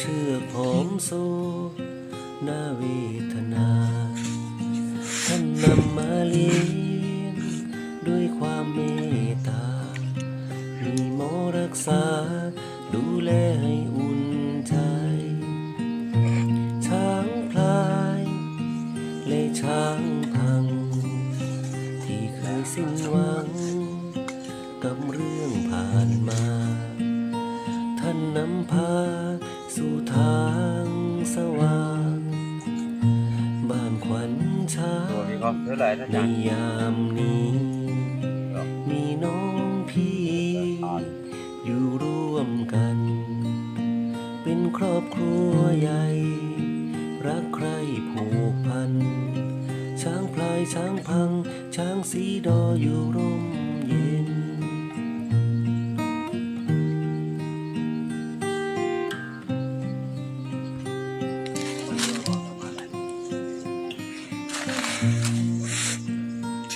เชื่อผมโซนาเวทนาท่านนำมาเลี้ยงด้วยความเมตตา มีหมอรักษา ดูแลให้อุ่นใจ ช้างพลายและช้างพัง ที่เคยสิ้นหวัง กับเรื่องผ่านมา ท่านนำพา ความเท่าไหร่นะในจ๊ะยามนี้ มีน้องพี่ อยู่ร่วมกัน เป็นครอบครัวใหญ่ รักใครผูกพัน ช้างพลายช้างพัง ช้างสีดออยู่ร่ม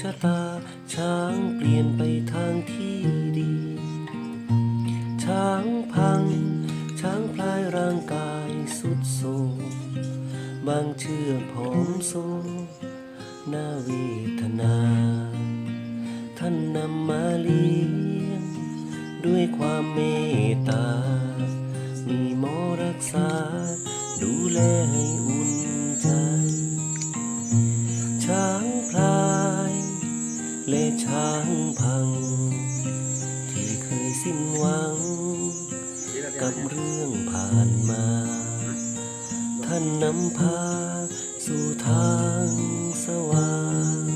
ชะตา ช้างเปลี่ยนไปทางที่ดี ช้างพัง ช้างพลายร่างกายสุดโทมบางเชื่อผอมโซน่าเวทนา ท่านนำมาเลี้ยง ด้วยความเมตตา มีหมอรักษา ดูแลให้อุ่น และช้างพัง ที่เคยสิ้นหวัง กับเรื่องผ่านมา ท่านนำพาสู่ทางสว่าง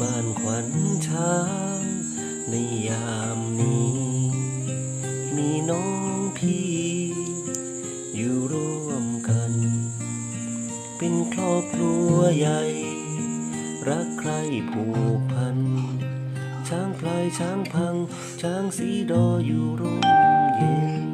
บ้านขวัญช้างในยามนี้ มีน้องพี่ อยู่ร่วมกัน เป็นครอบครัวใหญ่ รักใครผูกพัน ช้างพลายช้างพัง ช้างสีดออยู่ร่มเย็น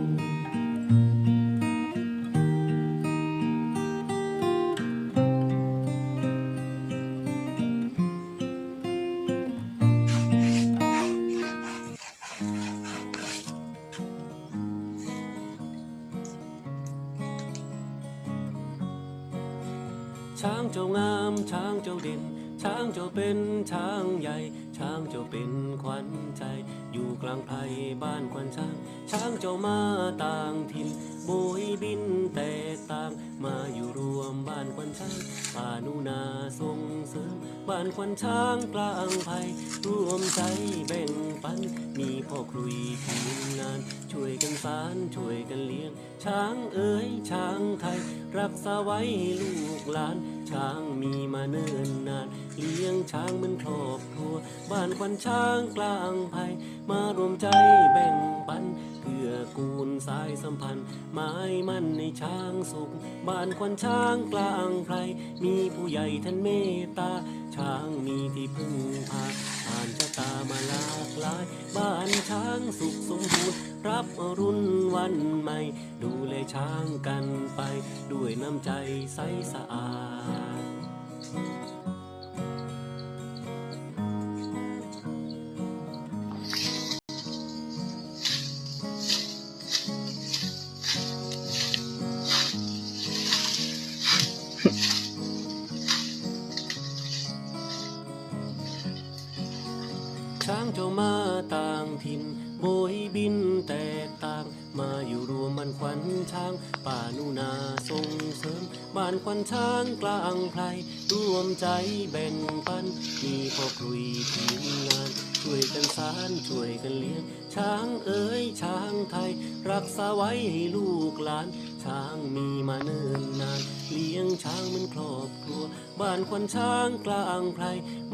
ช้างเจ้างามช้างเจ้าเด่น ช้างเจ้าเป็นช้างใหญ่ ช้างเจ้าเป็นขวัญใจ อยู่กลางไพรบ้านขวัญช้าง ช้างเจ้ามาต่างถิ่นโบยบินแตกต่าง มาอยู่รวมบ้านขวัญช้างป่านุนาทรง บ้านขวัญช้างกลางไพรร่วมใจแบ่งปัน มีพ่อครุยทีมงาน ช่วยกันสารช่วยกันเลี้ยง ช้างเอ๋ยช้างไทย รักษาไว้ลูกหลาน ช้างมีมาเนิ่นนาน เลี้ยงช้างเหมือนครอบครัว บ้านควันช้างกลางไผ่มารวมใจแบ่งปันเพื่อกูลสายสัมพันธ์หมายมั่นในช้างสุข บ้านควันช้างกลางไพรมีผู้ใหญ่ท่านเมตตา ช้างมีที่พึ่งพาผ่านชะตามาหลากหลาย บ้านช้างสุขสมบูรณ์รับอรุณวันใหม่ ดูแลช้างกันไป ด้วยน้ำใจใสสะอาด ช้างเจ้ามาต่างถิ่นโบยบินแตกต่าง มาอยู่รวมบ้านขวัญช้าง ป่านุนาส่งเสริมบ้านขวัญช้างกลางไพรร่วมใจแบ่งปัน มีพ่อครุยทีมงาน ช่วยกันสารช่วยกันเลี้ยง ช้างเอ๋ยช้างไทย รักษาไว้ให้ลูกหลาน ช้างมีมาเนิ่นนาน เลี้ยงช้างมือนครอบครัว บ้านควันช้างกลางไพร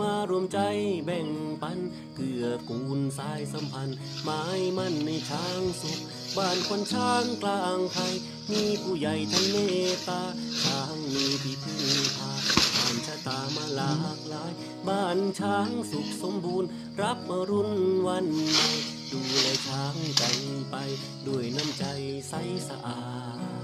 มารวมใจแบ่งปัน เกื้อกูลสายสัมพันธ์หมายมั่นในช้างสุข บ้านควันช้างกลางไทยมีผู้ใหญ่ท่านเมตตา ช้างมีที่พึ่งพาผ่านชะตามาหลากหลาย บ้านช้างสุขสมบูรณ์ รับมารุ่นวันใหม่ดูแลช้างกันไป ด้วยน้ำใจใสสะอาด